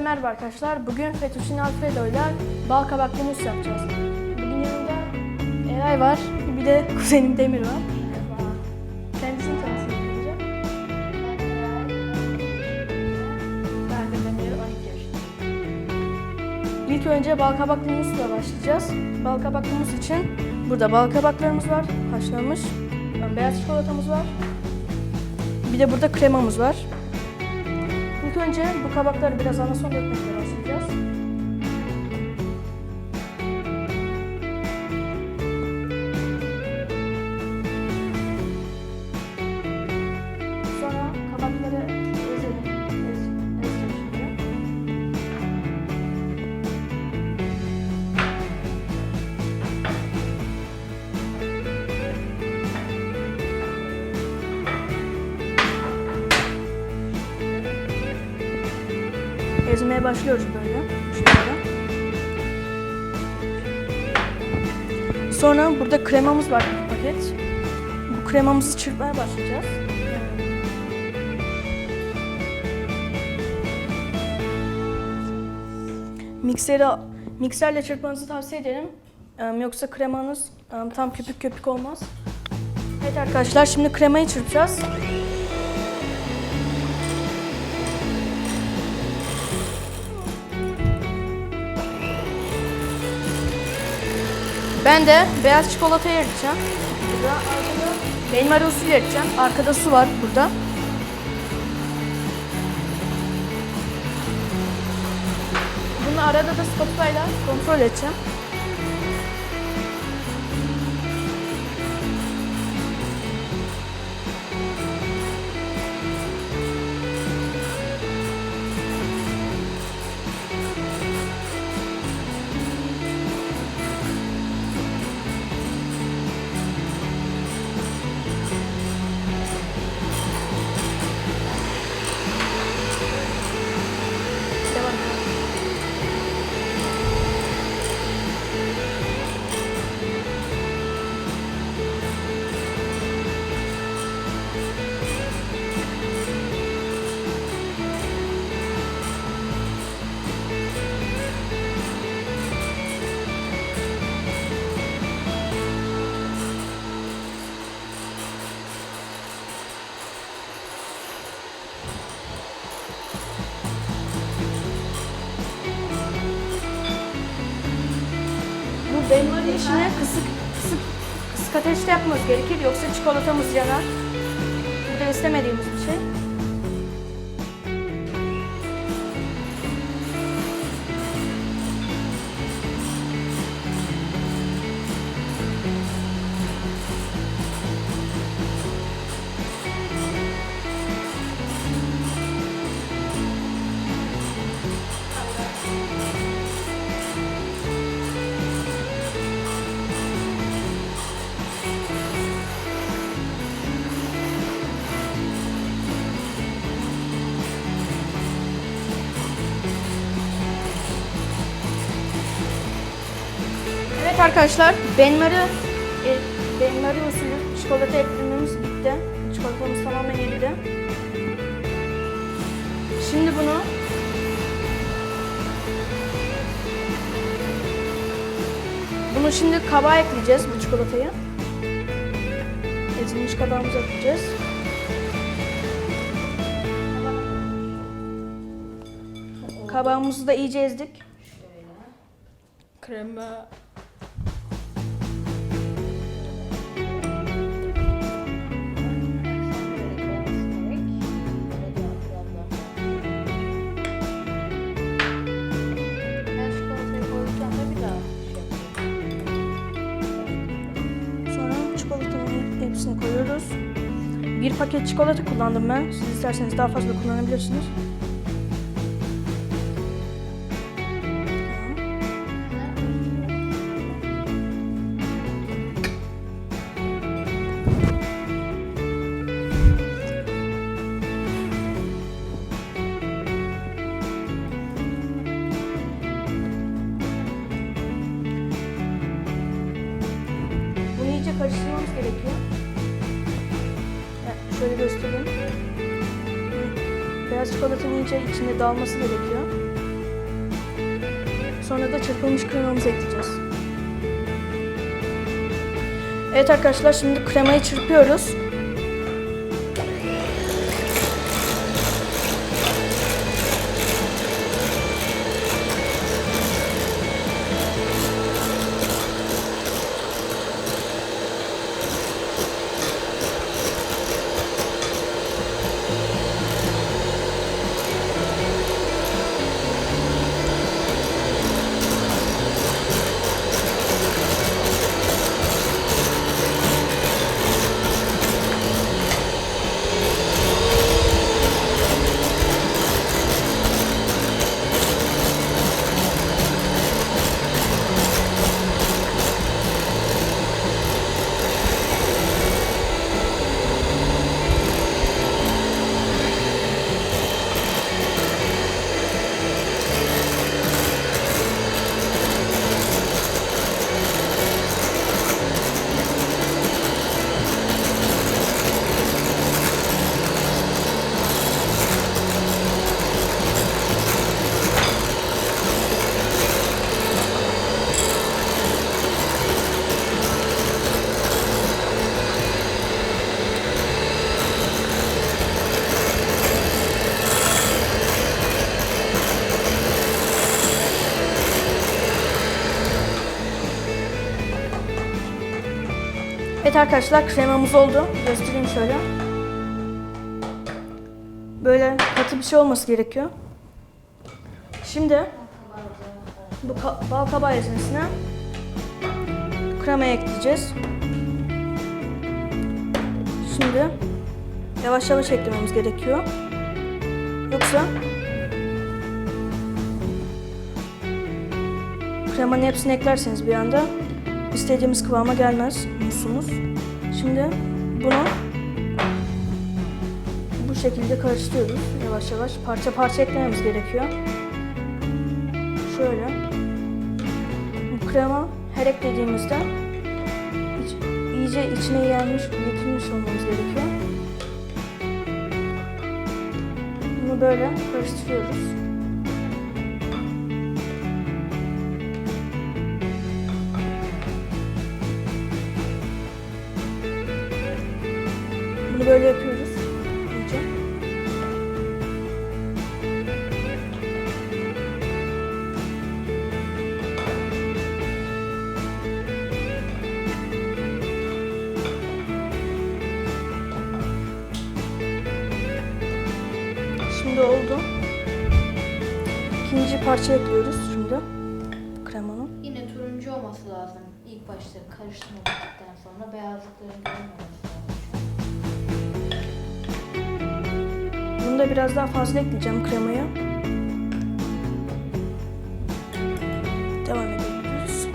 Hepinize merhaba arkadaşlar. Bugün fettuccine alfredo ile bal kabaklı muz yapacağız. Bugün yanımda Eray var, bir de kuzenim Demir var. Kendisini tanıtsın önce. Ben de Demir 12 yaşındayım. İlk önce bal kabaklı muzla başlayacağız. Bal kabaklı muz için burada bal kabaklarımız var, haşlanmış. Beyaz çikolatamız var. Bir de burada kremamız var. İlk önce bu kabakları biraz anason dökmekle başlayacağız. Sonra Ezmeye başlıyoruz böyle. Şöyle. Sonra burada kremamız var bir paket. Bu kremamızı çırpmaya başlayacağız. Mikseri, mikserle çırpmanızı tavsiye ederim. Yoksa kremanız em, tam köpük köpük olmaz. Evet arkadaşlar şimdi kremayı çırpacağız. Ben de beyaz çikolatayı eriteceğim. Burada arkada benim arası eriteceğim. Arkada su var burada. Bunu arada da spatula kontrol edeceğim. Benmari işini kısık, kısık, kısık ateşte yapmamız gerekir yoksa çikolatamız yanar. Bu da istemediğimiz Evet arkadaşlar, benmari, e, benmari usulü çikolata eklememiz bitti. Çikolatamız tamamen eridi. Şimdi bunu Bunu şimdi kabağa ekleyeceğiz bu çikolatayı. Ezilmiş kabağımıza ekleyeceğiz. Kabağımızı da iyice ezdik. Krema Bir paket çikolata kullandım ben. Siz isterseniz daha fazla kullanabilirsiniz. çikolatanın iyice içinde dağılması gerekiyor. Sonra da çırpılmış kremamızı ekleyeceğiz. Evet arkadaşlar şimdi kremayı çırpıyoruz. Evet arkadaşlar kremamız oldu. Göstereyim şöyle. Böyle katı bir şey olması gerekiyor. Şimdi bu bal kabağı ezmesine kremayı ekleyeceğiz. Şimdi yavaş yavaş eklememiz gerekiyor. Yoksa kremanın hepsini eklerseniz bir anda istediğimiz kıvama gelmez musunuz? Şimdi bunu bu şekilde karıştırıyoruz yavaş yavaş. Parça parça eklememiz gerekiyor. Şöyle. Bu krema her eklediğimizde iyice içine yermiş, yetilmiş olmamız gerekiyor. Bunu böyle karıştırıyoruz. Böyle yapıyoruz. Şimdi oldu. İkinci parça ekliyoruz şimdi. Kremanın. Yine turuncu olması lazım. İlk başta karıştırmadıktan sonra beyazlıkların görünmemesi da biraz daha fazla ekleyeceğim kremaya. Devam edebiliriz.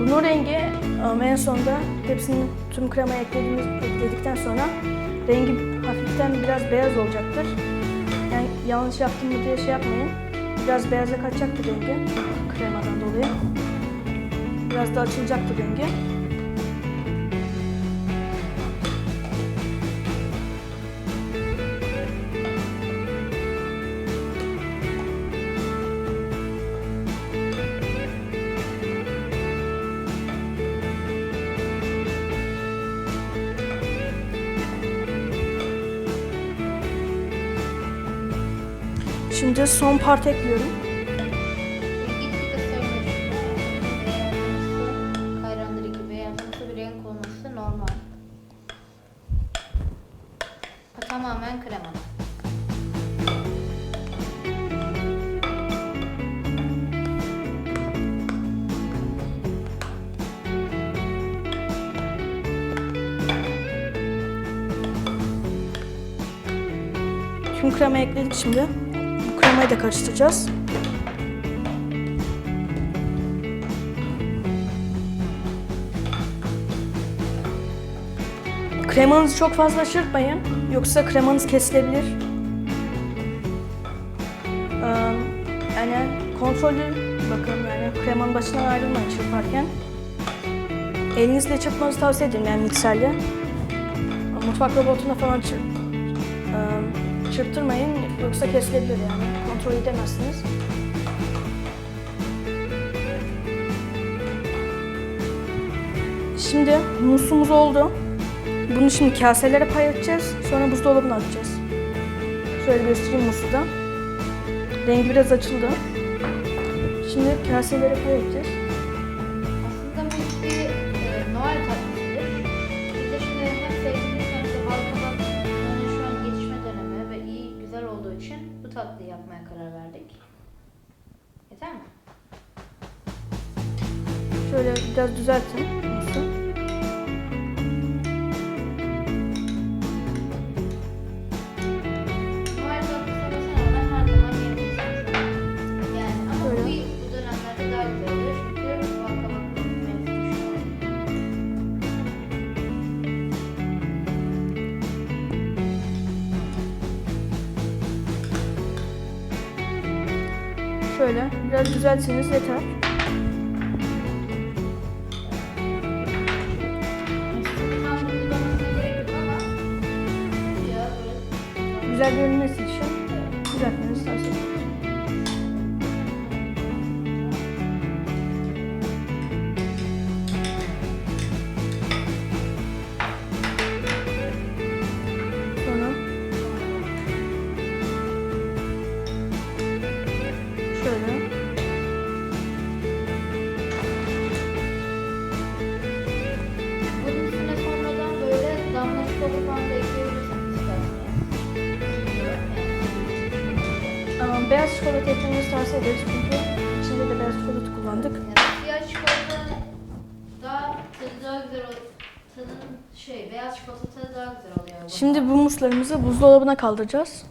Bunun rengi ama en sonunda hepsini tüm kremaya eklediğimiz, ekledikten sonra rengi hafiften biraz beyaz olacaktır. Yani yanlış yaptım diye şey yapmayın. Biraz beyaza kaçacaktır rengi kremadan dolayı. Biraz da açılacaktır rengi. Şimdi son part ekliyorum. Tamamen krema. Tüm kremayı ekledik şimdi. Bu kremayı da karıştıracağız. Kremanızı çok fazla çırpmayın. Yoksa kremanız kesilebilir. Yani kontrollü bakın yani kremanın başından ayrılmayın çırparken. Elinizle çırpmanızı tavsiye ederim yani mikserle. Mutfak robotuna falan çırp, e, çırptırmayın yoksa kesilebilir yani. Kontrol edemezsiniz. Şimdi musumuz oldu. Bunu şimdi kaselere pay edeceğiz. Sonra buzdolabına atacağız. Şöyle göstereyim musu da. Rengi biraz açıldı. Şimdi kaselere pay şu an. Şöyle biraz düzeltseniz yeter. Güzel görünmesi beyaz çikolata eklemenizi tavsiye ederiz çünkü içinde de beyaz çikolata kullandık. Yani siyah çikolata daha tadı daha güzel oluyor. Tadın şey beyaz çikolata tadı daha güzel oluyor. Şimdi bu muslarımızı buzdolabına kaldıracağız.